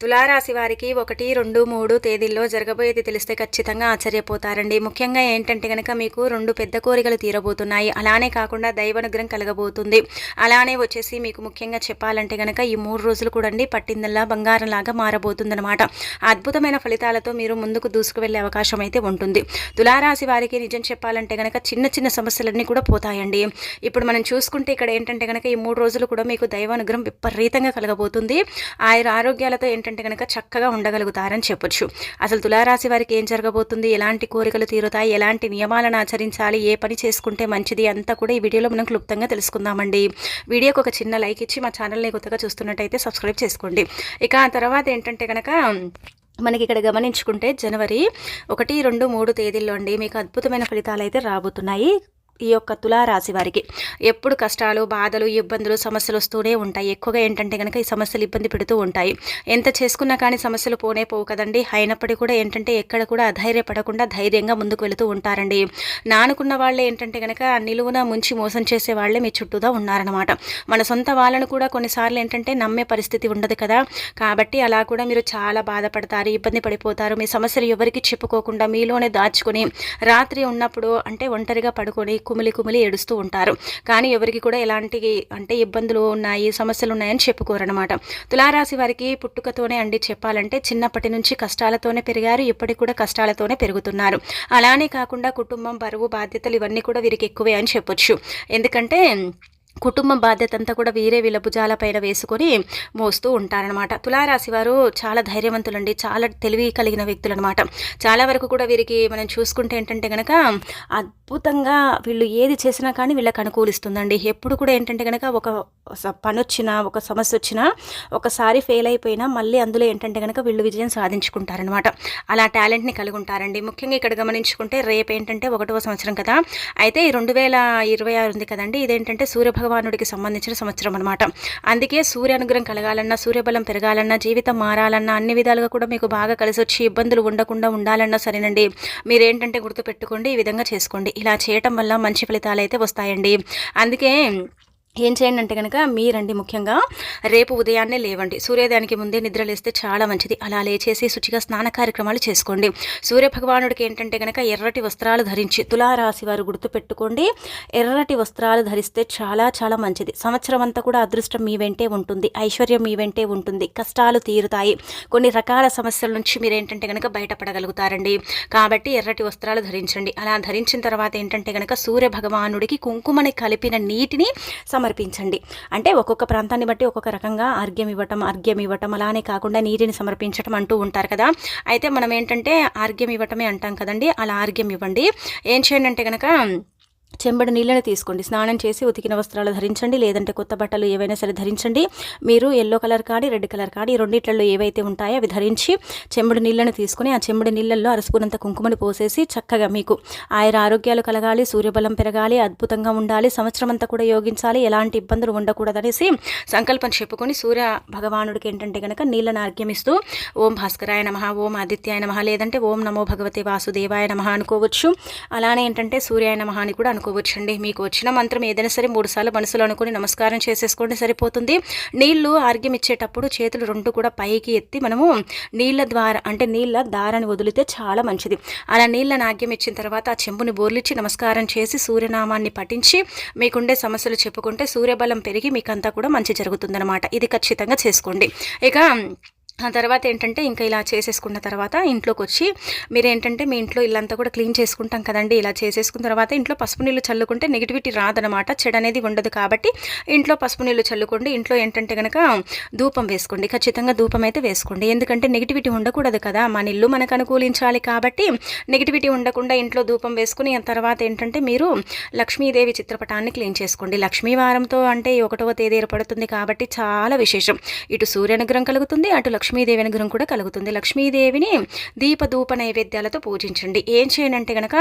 తులారాశి వారికి ఒకటి రెండు మూడు తేదీల్లో జరగబోయేది తెలిస్తే ఖచ్చితంగా ఆశ్చర్యపోతారండి. ముఖ్యంగా ఏంటంటే కనుక మీకు రెండు పెద్ద కోరికలు తీరబోతున్నాయి. అలానే కాకుండా దైవానుగ్రహం కలగబోతుంది. అలానే వచ్చేసి మీకు ముఖ్యంగా చెప్పాలంటే కనుక ఈ మూడు రోజులు కూడా అండి పట్టిందల్లా బంగారంలాగా మారబోతుందన్నమాట. అద్భుతమైన ఫలితాలతో మీరు ముందుకు దూసుకు వెళ్ళే అవకాశం అయితే ఉంటుంది. తులారాశి వారికి నిజం చెప్పాలంటే కనుక చిన్న చిన్న సమస్యలన్నీ కూడా పోతాయండి. ఇప్పుడు మనం చూసుకుంటే ఇక్కడ ఏంటంటే కనుక ఈ మూడు రోజులు కూడా మీకు దైవానుగ్రహం విపరీతంగా కలగబోతుంది. ఆయన ఆరోగ్యాలతో ఏంటంటే కనుక చక్కగా ఉండగలుగుతారని చెప్పొచ్చు. అసలు తులారాశి వారికి ఏం జరగబోతుంది? ఎలాంటి కోరికలు తీరుతాయి? ఎలాంటి నియమాలను ఆచరించాలి? ఏ పని చేసుకుంటే మంచిది? అంతా కూడా ఈ వీడియోలో మనం క్లుప్తంగా తెలుసుకుందామండి. వీడియోకి ఒక చిన్న లైక్ ఇచ్చి మా ఛానల్ని కొత్తగా చూస్తున్నట్టయితే సబ్స్క్రైబ్ చేసుకోండి. ఇక ఆ తర్వాత ఏంటంటే కనుక మనకి ఇక్కడ గమనించుకుంటే జనవరి ఒకటి రెండు మూడు తేదీల్లో అండి. మీకు అద్భుతమైన ఫలితాలు అయితే రాబోతున్నాయి. ఈ యొక్క తులారాశి వారికి. ఎప్పుడు కష్టాలు బాధలు ఇబ్బందులు సమస్యలు వస్తూనే ఉంటాయి. ఎక్కువగా ఏంటంటే కనుక ఈ సమస్యలు ఇబ్బంది పెడుతూ ఉంటాయి. ఎంత చేసుకున్నా కానీ సమస్యలు పోనే పోవు కదండి. అయినప్పటికీ కూడా ఏంటంటే ఎక్కడ కూడా అధైర్యపడకుండా ధైర్యంగా ముందుకు వెళుతూ ఉంటారండి. నానుకున్న వాళ్ళే ఏంటంటే కనుక నిలువున ముంచి మోసం చేసే వాళ్ళే మీ చుట్టూదా ఉన్నారనమాట మన సొంత వాళ్ళను కూడా కొన్నిసార్లు ఏంటంటే నమ్మే పరిస్థితి ఉండదు కదా. కాబట్టి అలా కూడా మీరు చాలా బాధపడతారు ఇబ్బంది పడిపోతారు. మీ సమస్యలు ఎవరికి చెప్పుకోకుండా మీలోనే దాచుకొని రాత్రి ఉన్నప్పుడు అంటే ఒంటరిగా పడుకొని కుమిలి కుమిలి ఏడుస్తూ ఉంటారు. కానీ ఎవరికి కూడా ఎలాంటి అంటే ఇబ్బందులు ఉన్నాయి సమస్యలు ఉన్నాయని చెప్పుకోరనమాట తులారాశి వారికి పుట్టుకతోనే అండి చెప్పాలంటే చిన్నప్పటి నుంచి కష్టాలతోనే పెరిగారు ఇప్పటికి కూడా కష్టాలతోనే పెరుగుతున్నారు. అలానే కాకుండా కుటుంబం బరువు బాధ్యతలు ఇవన్నీ కూడా వీరికి ఎక్కువే అని చెప్పొచ్చు. ఎందుకంటే కుటుంబం బాధ్యత అంతా కూడా వీరే వీళ్ళ భుజాల పైన వేసుకొని మోస్తూ ఉంటారనమాట తులారాశి వారు చాలా ధైర్యవంతులండి చాలా తెలివి కలిగిన వ్యక్తులు అనమాట చాలా వరకు కూడా వీరికి మనం చూసుకుంటే ఏంటంటే కనుక అద్భుతంగా వీళ్ళు ఏది చేసినా కానీ వీళ్ళకి అనుకూలిస్తుందండి. ఎప్పుడు కూడా ఏంటంటే కనుక ఒక పని వచ్చినా ఒక సమస్య వచ్చినా ఒకసారి ఫెయిల్ అయిపోయినా మళ్ళీ అందులో ఏంటంటే కనుక వీళ్ళు విజయం సాధించుకుంటారనమాట అలా టాలెంట్ని కలిగి ఉంటారండి ముఖ్యంగా ఇక్కడ గమనించుకుంటే రేపు ఏంటంటే ఒకటవ సంవత్సరం కదా. అయితే ఈ రెండు వేల ఇరవై ఆరు ఉంది కదండి. ఇదేంటంటే సూర్యభగవానుడికి సంబంధించిన సంవత్సరం అనమాట అందుకే సూర్య అనుగ్రహం కలగాలన్నా సూర్యబలం పెరగాలన్నా జీవితం మారాలన్నా అన్ని విధాలుగా కూడా మీకు బాగా కలిసి వచ్చి ఇబ్బందులు ఉండకుండా ఉండాలన్నా సరేనండి. మీరేంటంటే గుర్తుపెట్టుకోండి ఈ విధంగా చేసుకోండి. ఇలా చేయటం వల్ల మంచి ఫలితాలు అయితే వస్తాయండి. అందుకే ఏం చేయండి అంటే కనుక మీరండి ముఖ్యంగా. రేపు ఉదయాన్నే లేవండి. సూర్యోదయానికి ముందే నిద్ర లేస్తే చాలా మంచిది. అలా లేచేసి శుచిగా స్నాన కార్యక్రమాలు చేసుకోండి. సూర్యభగవానుడికి ఏంటంటే కనుక ఎర్రటి వస్త్రాలు ధరించి తులారాశి వారు గుర్తుపెట్టుకోండి ఎర్రటి వస్త్రాలు ధరిస్తే చాలా చాలా మంచిది. సంవత్సరం అంతా కూడా అదృష్టం మీ వెంటే ఉంటుంది. ఐశ్వర్యం మీ వెంటే ఉంటుంది. కష్టాలు తీరుతాయి. కొన్ని రకాల సమస్యల నుంచి మీరు ఏంటంటే కనుక బయటపడగలుగుతారండి. కాబట్టి ఎర్రటి వస్త్రాలు ధరించండి. అలా ధరించిన తర్వాత ఏంటంటే కనుక సూర్య భగవానుడికి కుంకుమని కలిపిన నీటిని సమ సమర్పించండి. అంటే ఒక్కొక్క ప్రాంతాన్ని బట్టి ఒక్కొక్క రకంగా అర్ఘ్యం ఇవ్వటం అర్ఘ్యం ఇవ్వటం అలానే కాకుండా నీటిని సమర్పించటం అంటూ ఉంటారు కదా. అయితే మనం ఏంటంటే ఆర్గ్యం ఇవ్వటమే అంటాం కదండి. అలా ఆర్గ్యం ఇవ్వండి. ఏం చేయండి అంటే కనుక చెంబడి నీళ్ళని తీసుకోండి. స్నానం చేసి ఉతికిన వస్త్రాలు ధరించండి. లేదంటే కొత్త బట్టలు ఏవైనా సరే ధరించండి. మీరు ఎల్లో కలర్ కానీ రెడ్ కలర్ కానీ రెండిట్లలో ఏవైతే ఉంటాయో అవి ధరించి చెంబడి నీళ్ళని తీసుకుని ఆ చెంబడి నీళ్ళల్లో అరసుకున్నంత కుంకుమని పోసేసి చక్కగా మీకు ఆయన ఆరోగ్యాలు కలగాలి సూర్యబలం పెరగాలి అద్భుతంగా ఉండాలి సంవత్సరం అంతా కూడా యోగించాలి ఎలాంటి ఇబ్బందులు ఉండకూడదనేసి సంకల్పం చెప్పుకొని సూర్య భగవానుడికి ఏంటంటే కనుక నీళ్ళని ఆర్గ్యమిస్తూ ఓం భాస్కరాయ నమ ఓం ఆదిత్యాయ నమ లేదంటే ఓం నమో భగవతి వాసుదేవాయ నమ అనుకోవచ్చు. అలానే ఏంటంటే సూర్యాయ నమ అని కూడా అనుకోవచ్చండి. మీకు వచ్చిన మంత్రం ఏదైనా సరే మూడు సార్లు మనసులో అనుకుని నమస్కారం చేసేసుకోండి సరిపోతుంది. నీళ్ళు ఆర్గ్యం ఇచ్చేటప్పుడు చేతులు రెండు కూడా పైకి ఎత్తి మనము నీళ్ళ ద్వారా అంటే నీళ్ళ దారాన్ని వదిలితే చాలా మంచిది. అలా నీళ్ళని ఆగ్యం ఇచ్చిన తర్వాత ఆ చెంబుని బోర్లిచ్చి నమస్కారం చేసి సూర్యనామాన్ని పఠించి మీకుండే సమస్యలు చెప్పుకుంటే సూర్యబలం పెరిగి మీకంతా కూడా మంచి జరుగుతుందన్నమాట. ఇది ఖచ్చితంగా చేసుకోండి. ఇక ఆ తర్వాత ఏంటంటే ఇంకా ఇలా చేసేసుకున్న తర్వాత ఇంట్లోకి వచ్చి మీరు ఏంటంటే మీ ఇంట్లో ఇల్లంతా కూడా క్లీన్ చేసుకుంటాం కదండి. ఇలా చేసేసుకున్న తర్వాత ఇంట్లో పసుపు నీళ్ళు చల్లుకుంటే నెగిటివిటీ రాదనమాట. చెడు అనేది ఉండదు కాబట్టి ఇంట్లో పసుపు నీళ్ళు చల్లుకోండి. ఇంట్లో ఏంటంటే కనుక ధూపం వేసుకోండి. ఖచ్చితంగా ధూపం అయితే వేసుకోండి. ఎందుకంటే నెగిటివిటీ ఉండకూడదు కదా. మన ఇల్లు మనకు అనుకూలించాలి కాబట్టి నెగిటివిటీ ఉండకుండా ఇంట్లో ధూపం వేసుకుని తర్వాత ఏంటంటే మీరు లక్ష్మీదేవి చిత్రపటాన్ని క్లీన్ చేసుకోండి. లక్ష్మీవారంతో అంటే ఒకటవ తేదీ ఏర్పడుతుంది కాబట్టి చాలా విశేషం. ఇటు సూర్యనుగ్రహం కలుగుతుంది అటు లక్ష్మీదేవి అనుగ్రహం కూడా కలుగుతుంది. లక్ష్మీదేవిని దీపధూప నైవేద్యాలతో పూజించండి. ఏం చేయనంటే కనుక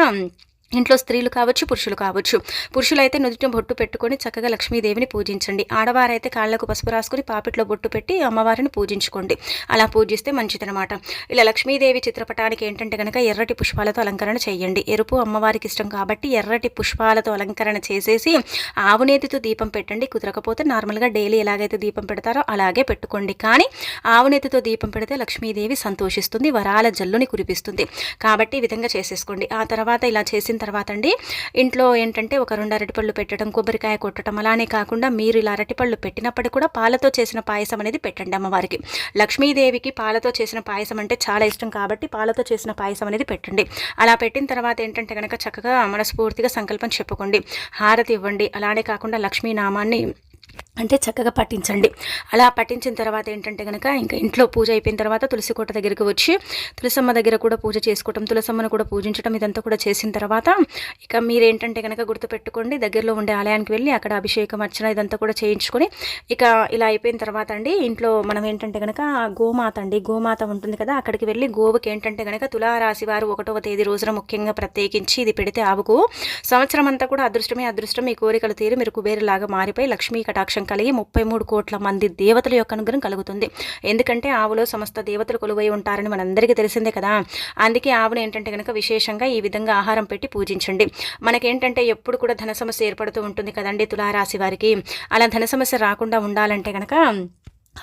ఇంట్లో స్త్రీలు కావచ్చు పురుషులు కావచ్చు. పురుషులైతే నుదుట బొట్టు పెట్టుకొని చక్కగా లక్ష్మీదేవిని పూజించండి. ఆడవారైతే కాళ్ళకు పసుపు రాసుకొని పాపిట్లో బొట్టు పెట్టి అమ్మవారిని పూజించుకోండి. అలా పూజిస్తే మంచిదనమాట. ఇలా లక్ష్మీదేవి చిత్రపటానికి ఏంటంటే కనుక ఎర్రటి పుష్పాలతో అలంకరణ చేయండి. ఎరుపు అమ్మవారికి ఇష్టం కాబట్టి ఎర్రటి పుష్పాలతో అలంకరణ చేసేసి ఆవునేతితో దీపం పెట్టండి. కుదరకపోతే నార్మల్గా డైలీ ఎలాగైతే దీపం పెడతారో అలాగే పెట్టుకోండి. కానీ ఆవునేతితో దీపం పెడితే లక్ష్మీదేవి సంతోషిస్తుంది వరాల జల్లుని కురిపిస్తుంది. కాబట్టి ఈ విధంగా చేసేసుకోండి. ఆ తర్వాత ఇలా చేసిన తర్వాత అండి ఇంట్లో ఏంటంటే ఒక రెండు అరటిపళ్ళు పెట్టడం కొబ్బరికాయ కొట్టడం అలానే కాకుండా మీరు ఇలా అరటిపళ్ళు పెట్టినప్పటికీ కూడా పాలతో చేసిన పాయసం అనేది పెట్టండి అమ్మవారికి. లక్ష్మీదేవికి పాలతో చేసిన పాయసం అంటే చాలా ఇష్టం కాబట్టి పాలతో చేసిన పాయసం అనేది పెట్టండి. అలా పెట్టిన తర్వాత ఏంటంటే కనుక చక్కగా మనస్ఫూర్తిగా సంకల్పం చెప్పుకోండి. హారతి ఇవ్వండి. అలానే కాకుండా లక్ష్మీ నామాన్ని అంటే చక్కగా పట్టించండి అలా పట్టించిన తర్వాత ఏంటంటే కనుక ఇంకా ఇంట్లో పూజ అయిపోయిన తర్వాత తులసి కోట దగ్గరికి వచ్చి తులసమ్మ దగ్గర కూడా పూజ చేసుకోవటం తులసమ్మను కూడా పూజించడం ఇదంతా కూడా చేసిన తర్వాత ఇక మీరేంటంటే కనుక గుర్తుపెట్టుకోండి దగ్గరలో ఉండే ఆలయానికి వెళ్ళి అక్కడ అభిషేకం అర్చన ఇదంతా కూడా చేయించుకొని ఇక ఇలా అయిపోయిన తర్వాత అండి ఇంట్లో మనం ఏంటంటే కనుక గోమాత అండి గోమాత ఉంటుంది కదా అక్కడికి వెళ్ళి గోవుకి ఏంటంటే కనుక తులారాశి వారు ఒకటవ తేదీ రోజున ముఖ్యంగా ప్రత్యేకించి ఇది పెడితే ఆవుకు సంవత్సరం అంతా కూడా అదృష్టమే అదృష్టం మీ కోరికలు తీరి మీరు కుబేరులాగా మారిపోయి లక్ష్మీ కటాక్షం కలిగి ముప్పై మూడు కోట్ల మంది దేవతల యొక్క అనుగ్రహం కలుగుతుంది. ఎందుకంటే ఆవులో సమస్త దేవతలు కొలువై ఉంటారని మనందరికీ తెలిసిందే కదా. అందుకే ఆవును ఏంటంటే కనుక విశేషంగా ఈ విధంగా ఆహారం పెట్టి పూజించండి. మనకేంటంటే ఎప్పుడు కూడా ధన సమస్య ఏర్పడుతూ ఉంటుంది కదండి తులారాశి వారికి. అలా ధన సమస్య రాకుండా ఉండాలంటే కనుక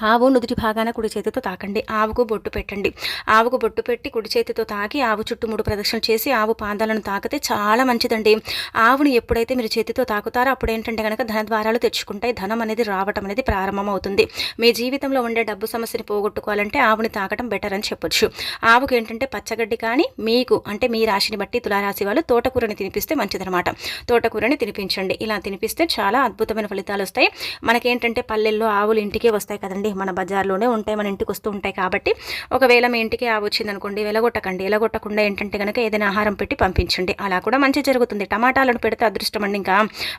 ఆవు నుదుటి భాగాన కుడి చేతితో తాకండి. ఆవుకు బొట్టు పెట్టండి. ఆవుకు బొట్టు పెట్టి కుడి చేతితో తాకి ఆవు చుట్టూ మూడు ప్రదక్షిణలు చేసి ఆవు పాదాలను తాకితే చాలా మంచిదండి. ఆవును ఎప్పుడైతే మీరు చేతితో తాకుతారో అప్పుడు ఏంటంటే కనుక ధన ద్వారాలు తెచ్చుకుంటాయి. ధనం అనేది రావటం అనేది ప్రారంభమవుతుంది. మీ జీవితంలో ఉండే డబ్బు సమస్యని పోగొట్టుకోవాలంటే ఆవుని తాకటం బెటర్ అని చెప్పొచ్చు. ఆవుకు ఏంటంటే పచ్చగడ్డి కానీ మీకు అంటే మీ రాశిని బట్టి తులారాశి వాళ్ళు తోటకూరని తినిపిస్తే మంచిదనమాట. తోటకూరని తినిపించండి. ఇలా తినిపిస్తే చాలా అద్భుతమైన ఫలితాలు వస్తాయి. మనకేంటంటే పల్లెల్లో ఆవులు ఇంటికే వస్తాయి కదండి. కదండి మన బజార్లోనే ఉంటాయి మన ఇంటికి వస్తూ ఉంటాయి కాబట్టి. ఒకవేళ మీ ఇంటికి ఆ వచ్చిందనుకోండి వెలగొట్టకండి. వెలగొట్టకుండా ఏంటంటే కనుక ఏదైనా ఆహారం పెట్టి పంపించండి. అలా కూడా మంచి జరుగుతుంది. టమాటాలను పెడితే అదృష్టం అండి ఇంకా.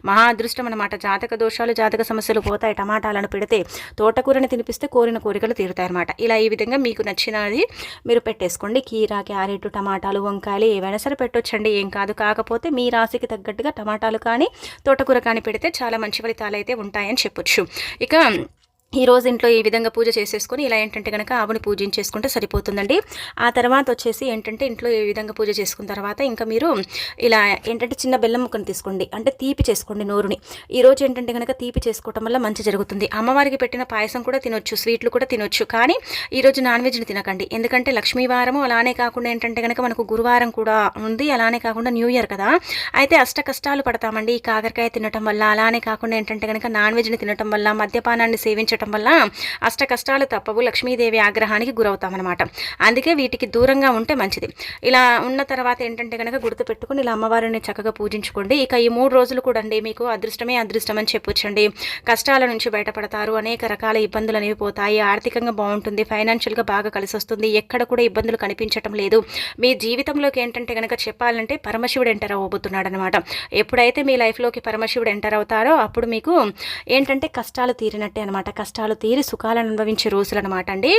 మహా అదృష్టం అనమాట జాతక దోషాలు జాతక సమస్యలు పోతాయి. టమాటాలను పెడితే తోటకూరని తినిపిస్తే కోరిన కోరికలు తీరుతాయి అనమాట ఇలా ఈ విధంగా మీకు నచ్చినది మీరు పెట్టేసుకోండి. కీరా క్యారెట్ టమాటాలు వంకాయలు ఏవైనా సరే పెట్టొచ్చండి. ఏం కాదు. కాకపోతే మీ రాశికి తగ్గట్టుగా టమాటాలు కానీ తోటకూర కానీ పెడితే చాలా మంచి ఫలితాలు అయితే ఉంటాయని చెప్పొచ్చు. ఇక ఈ రోజు ఇంట్లో ఈ విధంగా పూజ చేసేసుకొని ఇలా ఏంటంటే కనుక ఆవుని పూజించేసుకుంటే సరిపోతుందండి. ఆ తర్వాత వచ్చేసి ఏంటంటే ఇంట్లో ఈ విధంగా పూజ చేసుకున్న తర్వాత ఇంకా మీరు ఇలా ఏంటంటే చిన్న బెల్లం ముక్కను తీసుకోండి. అంటే తీపి చేసుకోండి నోరుని. ఈ రోజు ఏంటంటే కనుక తీపి చేసుకోవటం వల్ల మంచి జరుగుతుంది. అమ్మవారికి పెట్టిన పాయసం కూడా తినొచ్చు స్వీట్లు కూడా తినొచ్చు. కానీ ఈరోజు నాన్ వెజ్ని తినకండి. ఎందుకంటే లక్ష్మీవారము అలానే కాకుండా ఏంటంటే కనుక మనకు గురువారం కూడా ఉంది. అలానే కాకుండా న్యూ ఇయర్ కదా. అయితే అష్ట కష్టాలు పడతామండి ఈ కాకరకాయ తినటం వల్ల. అలానే కాకుండా ఏంటంటే కనుక నాన్ వెజ్ని తినటం వల్ల మద్యపానాన్ని సేవించడం ఉండటం వల్ల అష్ట కష్టాలు తప్పవు. లక్ష్మీదేవి ఆగ్రహానికి గురవుతామన్నమాట. అందుకే వీటికి దూరంగా ఉంటే మంచిది. ఇలా ఉన్న తర్వాత ఏంటంటే కనుక గుర్తుపెట్టుకుని ఇలా అమ్మవారిని చక్కగా పూజించుకోండి. ఇక ఈ మూడు రోజులు కూడా అండి మీకు అదృష్టమే అదృష్టం అని చెప్పొచ్చండి. కష్టాల నుంచి బయటపడతారు. అనేక రకాల ఇబ్బందులు అనేవి పోతాయి. ఆర్థికంగా బాగుంటుంది. ఫైనాన్షియల్గా బాగా కలిసి వస్తుంది. ఎక్కడ కూడా ఇబ్బందులు కనిపించటం లేదు. మీ జీవితంలోకి ఏంటంటే కనుక చెప్పాలంటే పరమశివుడు ఎంటర్ అవ్వబోతున్నాడు అనమాట ఎప్పుడైతే మీ లైఫ్లోకి పరమశివుడు ఎంటర్ అవుతారో అప్పుడు మీకు ఏంటంటే కష్టాలు తీరినట్టే అనమాట కష్టాలు తీరి సుఖాలను అనుభవించే రోజులు అనమాట అండి.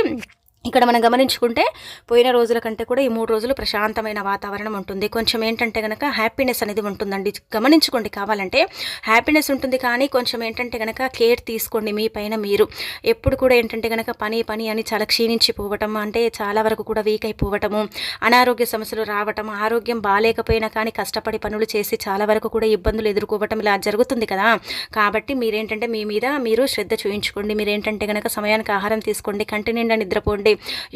ఇక్కడ మనం గమనించుకుంటే పోయిన రోజుల కంటే కూడా ఈ మూడు రోజులు ప్రశాంతమైన వాతావరణం ఉంటుంది. కొంచెం ఏంటంటే కనుక హ్యాపీనెస్ అనేది ఉంటుందండి. గమనించుకోండి కావాలంటే. హ్యాపీనెస్ ఉంటుంది కానీ కొంచెం ఏంటంటే కనుక కేర్ తీసుకోండి మీ పైన మీరు. ఎప్పుడు కూడా ఏంటంటే కనుక పని పని అని చాలా క్షీణించిపోవటం అంటే చాలా వరకు కూడా వీక్ అయిపోవటము అనారోగ్య సమస్యలు రావటం ఆరోగ్యం బాగాలేకపోయినా కానీ కష్టపడి పనులు చేసి చాలా వరకు కూడా ఇబ్బందులు ఎదుర్కోవటం ఇలా జరుగుతుంది కదా. కాబట్టి మీరేంటంటే మీ మీద మీరు శ్రద్ధ చూయించుకోండి. మీరేంటంటే కనుక సమయానికి ఆహారం తీసుకోండి. కంటి నిండా నిద్రపోండి.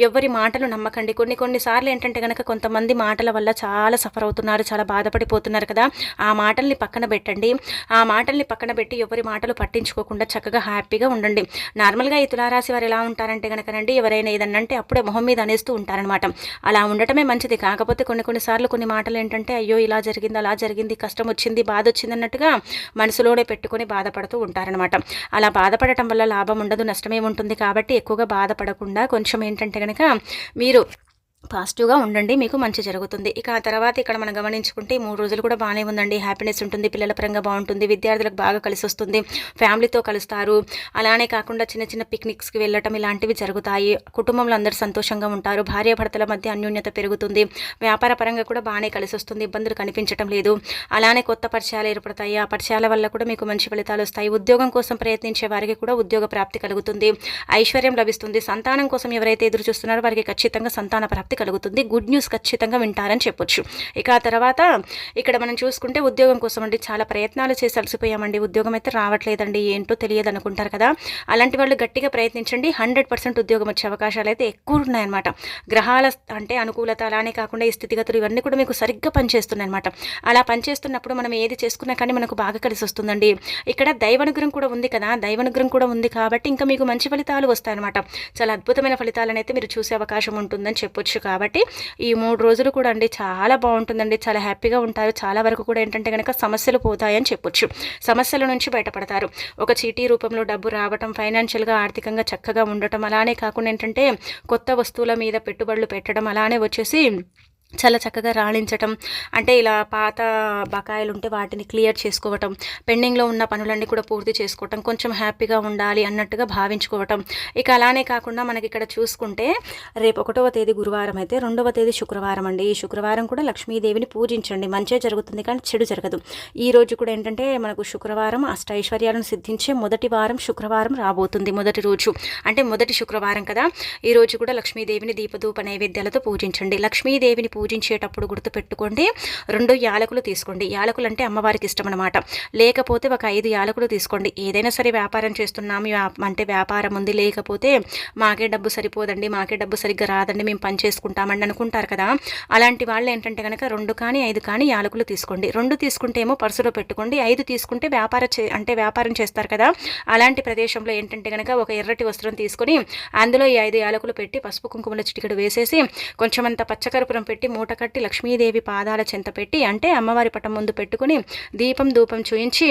ఎవరి మాటలు నమ్మకండి. కొన్ని కొన్నిసార్లు ఏంటంటే కనుక కొంతమంది మాటల వల్ల చాలా సఫర్ అవుతున్నారు చాలా బాధపడిపోతున్నారు కదా. ఆ మాటల్ని పక్కన పెట్టండి. ఆ మాటల్ని పక్కన పెట్టి ఎవరి మాటలు పట్టించుకోకుండా చక్కగా హ్యాపీగా ఉండండి. నార్మల్గా ఈ తులారాశి వారు ఎలా ఉంటారంటే కనుకనండి ఎవరైనా ఏదన్నంటే అప్పుడే మొహం మీద అనేస్తూ ఉంటారనమాట అలా ఉండటమే మంచిది. కాకపోతే కొన్ని కొన్నిసార్లు కొన్ని మాటలు ఏంటంటే అయ్యో ఇలా జరిగింది అలా జరిగింది కష్టం వచ్చింది బాధ వచ్చింది అన్నట్టుగా మనసులోనే పెట్టుకొని బాధపడుతూ ఉంటారనమాట అలా బాధపడటం వల్ల లాభం ఉండదు నష్టమే ఉంటుంది కాబట్టి ఎక్కువగా బాధపడకుండా కొంచెం ఏంటంటే కనుక మీరు పాజిటివ్గా ఉండండి మీకు మంచి జరుగుతుంది. ఇక ఆ తర్వాత ఇక్కడ మనం గమనించుకుంటే మూడు రోజులు కూడా బాగానే ఉందండి. హ్యాపీనెస్ ఉంటుంది పిల్లల పరంగా బాగుంటుంది విద్యార్థులకు బాగా కలిసి వస్తుంది ఫ్యామిలీతో కలుస్తారు. అలానే కాకుండా చిన్న చిన్న పిక్నిక్స్కి వెళ్ళటం ఇలాంటివి జరుగుతాయి. కుటుంబంలో అందరూ సంతోషంగా ఉంటారు. భార్యాభర్తల మధ్య అన్యోన్యత పెరుగుతుంది. వ్యాపార పరంగా కూడా బాగానే కలిసి వస్తుంది ఇబ్బందులు కనిపించడం లేదు. అలానే కొత్త పరిచయాలు ఏర్పడతాయి. ఆ పరిచయాల వల్ల కూడా మీకు మంచి ఫలితాలు వస్తాయి. ఉద్యోగం కోసం ప్రయత్నించే వారికి కూడా ఉద్యోగ ప్రాప్తి కలుగుతుంది. ఐశ్వర్యం లభిస్తుంది. సంతానం కోసం ఎవరైతే ఎదురు చూస్తున్నారో వారికి ఖచ్చితంగా సంతాన ప్రాప్తి కలుగుతుంది. గుడ్ న్యూస్ ఖచ్చితంగా వింటారని చెప్పొచ్చు. ఇక ఆ తర్వాత ఇక్కడ మనం చూసుకుంటే ఉద్యోగం కోసం అండి చాలా ప్రయత్నాలు చేసి అలసిపోయామండి. ఉద్యోగం అయితే రావట్లేదండి. ఏంటో తెలియదు అనుకుంటారు కదా. అలాంటి వాళ్ళు గట్టిగా ప్రయత్నించండి. హండ్రెడ్ పర్సెంట్ ఉద్యోగం వచ్చే అవకాశాలు అయితే ఎక్కువ ఉన్నాయన్నమాట. గ్రహాల అంటే అనుకూలత అలానే కాకుండా ఈ స్థితిగతులు ఇవన్నీ కూడా మీకు సరిగ్గా పనిచేస్తున్నాయి అనమాట అలా పనిచేస్తున్నప్పుడు మనం ఏది చేసుకున్నా కానీ మనకు బాగా కలిసి వస్తుందండి. ఇక్కడ దైవనుగ్రహం కూడా ఉంది కదా. దైవనుగ్రహం కూడా ఉంది కాబట్టి ఇంకా మీకు మంచి ఫలితాలు వస్తాయన్నమాట. చాలా అద్భుతమైన ఫలితాలను అయితే మీరు చూసే అవకాశం ఉంటుందని చెప్పొచ్చు. కాబట్టి ఈ మూడు రోజులు కూడా అండి చాలా బాగుంటుందండి. చాలా హ్యాపీగా ఉంటారు. చాలా వరకు కూడా ఏంటంటే కనుక సమస్యలు పోతాయని చెప్పొచ్చు. సమస్యల నుంచి బయటపడతారు. ఒక చీటీ రూపంలో డబ్బు రావటం ఫైనాన్షియల్గా ఆర్థికంగా చక్కగా ఉండటం అలానే కాకుండా ఏంటంటే కొత్త వస్తువుల మీద పెట్టుబడులు పెట్టడం అలానే వచ్చేసి చాలా చక్కగా రాణించటం అంటే ఇలా పాత బకాయిలు ఉంటే వాటిని క్లియర్ చేసుకోవటం పెండింగ్లో ఉన్న పనులన్నీ కూడా పూర్తి చేసుకోవటం కొంచెం హ్యాపీగా ఉండాలి అన్నట్టుగా భావించుకోవటం. ఇక అలానే కాకుండా మనకి ఇక్కడ చూసుకుంటే రేపు ఒకటవ తేదీ గురువారం అయితే రెండవ తేదీ శుక్రవారం అండి. ఈ శుక్రవారం కూడా లక్ష్మీదేవిని పూజించండి. మంచిగా జరుగుతుంది కానీ చెడు జరగదు. ఈ రోజు కూడా ఏంటంటే మనకు శుక్రవారం అష్ట ఐశ్వర్యాలను సిద్ధించే మొదటి వారం శుక్రవారం రాబోతుంది మొదటి రోజు. అంటే మొదటి శుక్రవారం కదా. ఈ రోజు కూడా లక్ష్మీదేవిని దీపధూప నైవేద్యాలతో పూజించండి. లక్ష్మీదేవిని పూజించేటప్పుడు గుర్తుపెట్టుకోండి. రెండు యాలకులు తీసుకోండి. యాలకులు అంటే అమ్మవారికి ఇష్టం అనమాట లేకపోతే ఒక ఐదు యాలకులు తీసుకోండి. ఏదైనా సరే వ్యాపారం చేస్తున్నాము. అంటే వ్యాపారం ఉంది. లేకపోతే మాకే డబ్బు సరిపోదండి. మాకే డబ్బు సరిగ్గా రాదండి. మేము పని చేసుకుంటామండి అనుకుంటారు కదా. అలాంటి వాళ్ళు ఏంటంటే కనుక రెండు కానీ ఐదు కానీ యాలకులు తీసుకోండి. రెండు తీసుకుంటే ఏమో పర్సులో పెట్టుకోండి. ఐదు తీసుకుంటే వ్యాపార అంటే వ్యాపారం చేస్తారు కదా. అలాంటి ప్రదేశంలో ఏంటంటే కనుక ఒక ఎర్రటి వస్త్రం తీసుకొని అందులో ఈ ఐదు యాలకులు పెట్టి పసుపు కుంకుమల చిటికెడు వేసేసి కొంచెం అంత పచ్చకర్పూరం పెట్టి మూట కట్టి లక్ష్మీదేవి పాదాల చెంత పెట్టి అంటే అమ్మవారి పటం ముందు పెట్టుకుని దీపం ధూపం చూయించి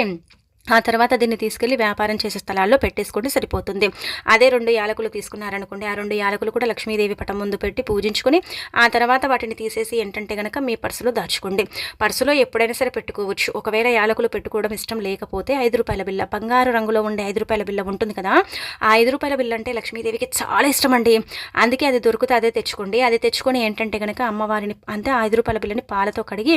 ఆ తర్వాత దీన్ని తీసుకెళ్ళి వ్యాపారం చేసే స్థలాల్లో పెట్టేసుకుంటే సరిపోతుంది. అదే రెండు యాలకులు తీసుకున్నారనుకోండి ఆ రెండు యాలకులు కూడా లక్ష్మీదేవి పటం ముందు పెట్టి పూజించుకొని ఆ తర్వాత వాటిని తీసేసి ఏంటంటే కనుక మీ పర్సులో దాచుకోండి. పర్సులో ఎప్పుడైనా సరే పెట్టుకోవచ్చు. ఒకవేళ యాలకులు పెట్టుకోవడం ఇష్టం లేకపోతే ఐదు రూపాయల బిల్ల బంగారు రంగులో ఉండే ఐదు రూపాయల బిల్ల ఉంటుంది కదా ఆ ఐదు రూపాయల బిల్ల అంటే లక్ష్మీదేవికి చాలా ఇష్టం అండి అందుకే అది దొరికితే అదే తెచ్చుకోండి. అది తెచ్చుకొని ఏంటంటే కనుక అమ్మవారిని అంటే ఐదు రూపాయల బిల్లని పాలతో కడిగి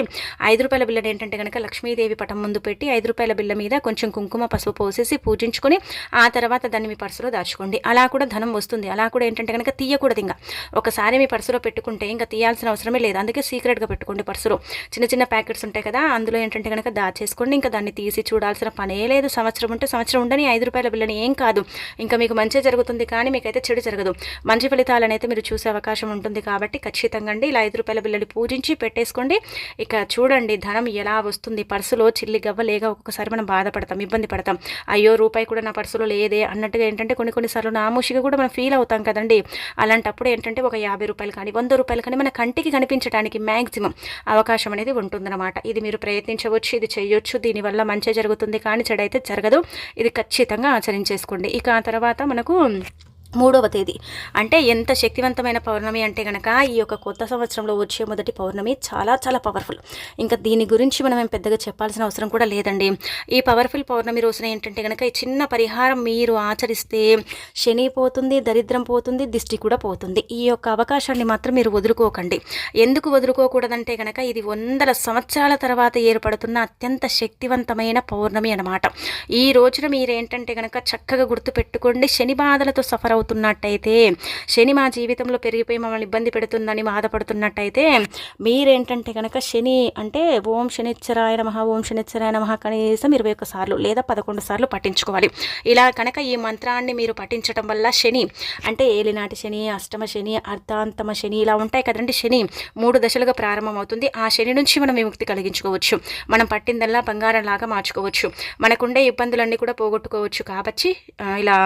ఐదు రూపాయల బిల్లని ఏంటంటే కనుక లక్ష్మీదేవి పటం ముందు పెట్టి ఐదు రూపాయల బిల్ల మీద కొంచెం కొంచెం కుంకుమ పసుపు పోసేసి పూజించుకొని ఆ తర్వాత దాన్ని మీ పర్సులో దాచుకోండి. అలా కూడా ధనం వస్తుంది. అలా కూడా ఏంటంటే కనుక తీయకూడదు ఇంకా. ఒకసారి మీ పర్సులో పెట్టుకుంటే ఇంకా తీయాల్సిన అవసరమే లేదు. అందుకే సీక్రెట్గా పెట్టుకోండి పర్సులో. చిన్న చిన్న ప్యాకెట్స్ ఉంటాయి కదా అందులో ఏంటంటే కనుక దాచేసుకోండి. ఇంకా దాన్ని తీసి చూడాల్సిన పనే లేదు. సంవత్సరం ఉంటే సంవత్సరం ఉండని ఐదు రూపాయల బిల్లని ఏం కాదు. ఇంకా మీకు మంచి జరుగుతుంది కానీ మీకైతే చెడు జరగదు. మంచి ఫలితాలను అయితే మీరు చూసే అవకాశం ఉంటుంది కాబట్టి ఖచ్చితంగా అండి. ఇలా ఐదు రూపాయల బిల్లని పూజించి పెట్టేసుకోండి. ఇక చూడండి ధనం ఎలా వస్తుంది. పర్సులో చిల్లి గవ్వ లేక ఒక్కొక్కసారి మనం బాధపడతాం. పడతాం ఇబ్బంది పడతాం. అయ్యో రూపాయి కూడా నా పర్సులో లేదే అన్నట్టుగా ఏంటంటే కొన్ని కొన్నిసార్లు నామూషిగా కూడా మనం ఫీల్ అవుతాం కదండి. అలాంటప్పుడు ఏంటంటే ఒక యాభై రూపాయలు కానీ వంద రూపాయలు కానీ మన కంటికి కనిపించడానికి మ్యాక్సిమం అవకాశం అనేది ఉంటుందన్నమాట. ఇది మీరు ప్రయత్నించవచ్చు ఇది చేయొచ్చు దీనివల్ల మంచి జరుగుతుంది కానీ చెడైతే జరగదు. ఇది ఖచ్చితంగా ఆచరించేసుకోండి. ఇక ఆ తర్వాత మనకు మూడవ తేదీ. అంటే ఎంత శక్తివంతమైన పౌర్ణమి అంటే కనుక ఈ యొక్క కొత్త సంవత్సరంలో వచ్చే మొదటి పౌర్ణమి చాలా చాలా పవర్ఫుల్ ఇంకా దీని గురించి మనం పెద్దగా చెప్పాల్సిన అవసరం కూడా లేదండి. ఈ పవర్ఫుల్ పౌర్ణమి రోజున ఏంటంటే కనుక ఈ చిన్న పరిహారం మీరు ఆచరిస్తే శని పోతుంది దరిద్రం పోతుంది దిష్టి కూడా పోతుంది. ఈ యొక్క అవకాశాన్ని మాత్రం మీరు వదులుకోకండి. ఎందుకు వదులుకోకూడదంటే కనుక ఇది వందల సంవత్సరాల తర్వాత ఏర్పడుతున్న అత్యంత శక్తివంతమైన పౌర్ణమి అనమాట ఈ రోజున మీరేంటంటే కనుక చక్కగా గుర్తుపెట్టుకోండి శని బాధలతో సఫర్ అవుతున్నట్టయితే శని మా జీవితంలో పెరిగిపోయి మమ్మల్ని ఇబ్బంది పెడుతుందని బాధపడుతున్నట్టయితే మీరేంటంటే కనుక శని అంటే ఓం శనిచ్చరాయ నమ ఓం శనిచ్చరాయ నమ కనీసం ఇరవై ఒక్క సార్లు లేదా పదకొండు సార్లు పఠించుకోవాలి. ఇలా కనుక ఈ మంత్రాన్ని మీరు పఠించడం వల్ల శని అంటే ఏలినాటి శని అష్టమ శని అర్ధాంతమ శని ఇలా ఉంటాయి కదండి శని మూడు దశలుగా ప్రారంభమవుతుంది. ఆ శని నుంచి మనం విముక్తి కలిగించుకోవచ్చు. మనం పట్టిందల్లా బంగారం లాగా మార్చుకోవచ్చు. మనకుండే ఇబ్బందులన్నీ కూడా పోగొట్టుకోవచ్చు. కాబట్టి ఇలా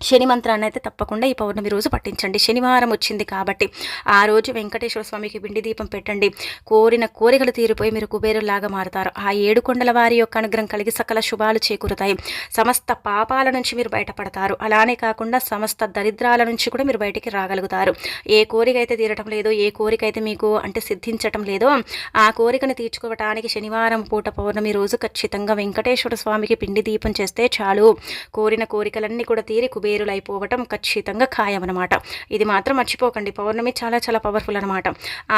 శని మంత్రాన్ని అయితే తప్పకుండా ఈ పౌర్ణమి రోజు పట్టించండి శనివారం వచ్చింది కాబట్టి ఆ రోజు వెంకటేశ్వర స్వామికి పిండి దీపం పెట్టండి. కోరిన కోరికలు తీరిపోయి మీరు కుబేరులాగా మారుతారు. ఆ ఏడు కొండల వారి యొక్క అనుగ్రహం కలిగి సకల శుభాలు చేకూరుతాయి. సమస్త పాపాల నుంచి మీరు బయటపడతారు. అలానే కాకుండా సమస్త దరిద్రాల నుంచి కూడా మీరు బయటికి రాగలుగుతారు. ఏ కోరిక అయితే తీరటం లేదో ఏ కోరిక అయితే మీకు అంటే సిద్ధించటం లేదో ఆ కోరికను తీర్చుకోవటానికి శనివారం పూట పౌర్ణమి రోజు ఖచ్చితంగా వెంకటేశ్వర స్వామికి పిండి దీపం చేస్తే చాలు. కోరిన కోరికలన్నీ కూడా తీరి కుబేరు బేరులైపోవటం ఖచ్చితంగా ఖాయం అనమాట ఇది మాత్రం మర్చిపోకండి. పౌర్ణమి చాలా చాలా పవర్ఫుల్ అనమాట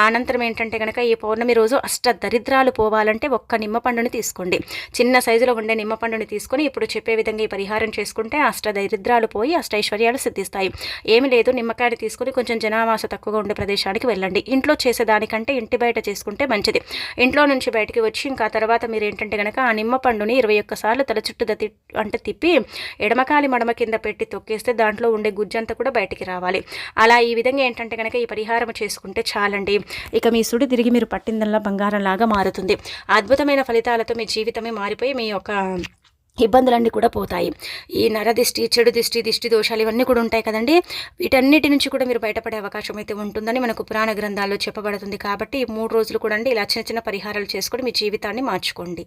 అనంతరం ఏంటంటే కనుక ఈ పౌర్ణమి రోజు అష్ట దరిద్రాలు పోవాలంటే ఒక్క నిమ్మ పండుని తీసుకోండి. చిన్న సైజులో ఉండే నిమ్మ పండుని తీసుకొని ఇప్పుడు చెప్పే విధంగా ఈ పరిహారం చేసుకుంటే అష్ట దరిద్రాలు పోయి అష్ట ఐశ్వర్యాలు సిద్ధిస్తాయి. ఏమి లేదు. నిమ్మకాయని తీసుకుని కొంచెం జనావాస తక్కువగా ఉండే ప్రదేశానికి వెళ్ళండి. ఇంట్లో చేసేదానికంటే ఇంటి బయట చేసుకుంటే మంచిది. ఇంట్లో నుంచి బయటికి వచ్చి ఇంకా తర్వాత మీరు ఏంటంటే కనుక ఆ నిమ్మ పండుని ఇరవై ఒక్కసార్లు తల చుట్టూ అంటే తిప్పి ఎడమకాలి మడమ కింద పెట్టి తొక్కేస్తే దాంట్లో ఉండే గుజ్జంతా కూడా బయటికి రావాలి. అలా ఈ విధంగా ఏంటంటే కనుక ఈ పరిహారం చేసుకుంటే చాలండి. ఇక మీ సుడి తిరిగి మీరు పట్టిందల్లా బంగారంలాగా మారుతుంది. అద్భుతమైన ఫలితాలతో మీ జీవితమే మారిపోయి మీ యొక్క ఇబ్బందులన్నీ కూడా పోతాయి. ఈ నరదిష్టి చెడు దిష్టి దిష్టి దోషాలు ఇవన్నీ కూడా ఉంటాయి కదండి. వీటన్నిటి నుంచి కూడా మీరు బయటపడే అవకాశం అయితే ఉంటుందని మనకు పురాణ గ్రంథాల్లో చెప్పబడుతుంది. కాబట్టి ఈ మూడు రోజులు కూడా ఇలా చిన్న చిన్న పరిహారాలు చేసుకొని మీ జీవితాన్ని మార్చుకోండి.